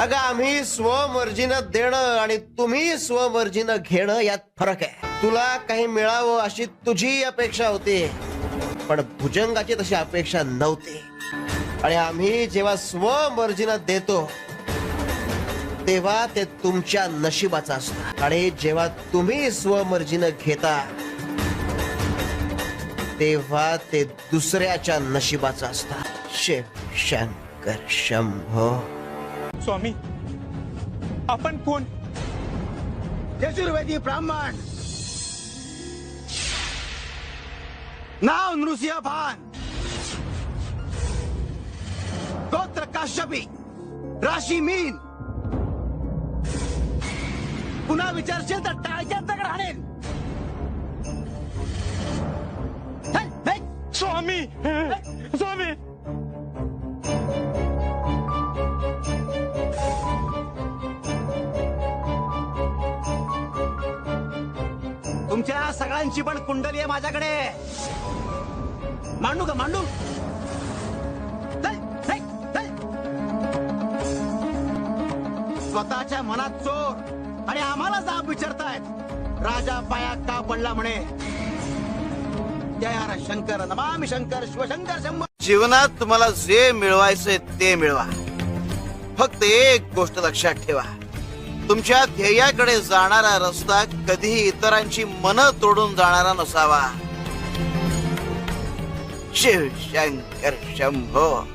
अगं आम्ही स्वमर्जीनं देणं आणि तुम्ही स्वमर्जीनं घेणं यात फरक आहे. तुला काही मिळावं अशी तुझी अपेक्षा होती पण भुजंगाची तशी अपेक्षा नव्हती. आणि आम्ही जेव्हा स्वमर्जीनं देतो तेव्हा ते तुमच्या नशिबाचं असतं. आणि जेव्हा तुम्ही स्वमर्जीनं घेता तेव्हा ते दुसऱ्याच्या नशिबाचं असतं. शिव शंकर शंभो. स्वामी आपण कोण यजुर्वेदी ब्राह्मण। नाव नृसिंह भान। गोत्र काश्यपी राशी मीन। पुन्हा विचारशील तर टाळक्यात दगड हाणेन हे, हे, स्वामी स्वामी तुमच्या सगळ्यांची पण कुंडली आहे माझ्याकडे. मांडू का मांडू? स्वतःच्या मनात चोर आणि आम्हाला जाब विचारतायत. राजा पाया का पडला म्हणे? जय शंकर नमामि शंकर शिवशंकर शंभर जीवनात तुम्हाला जे मिळवायचंय ते मिळवा. फक्त एक गोष्ट लक्षात ठेवा. तुमच्या ध्येयाकडे जाणारा रस्ता कधीही इतरांची मन तोडून जाणारा नसावा. शिव शंकर शंभो.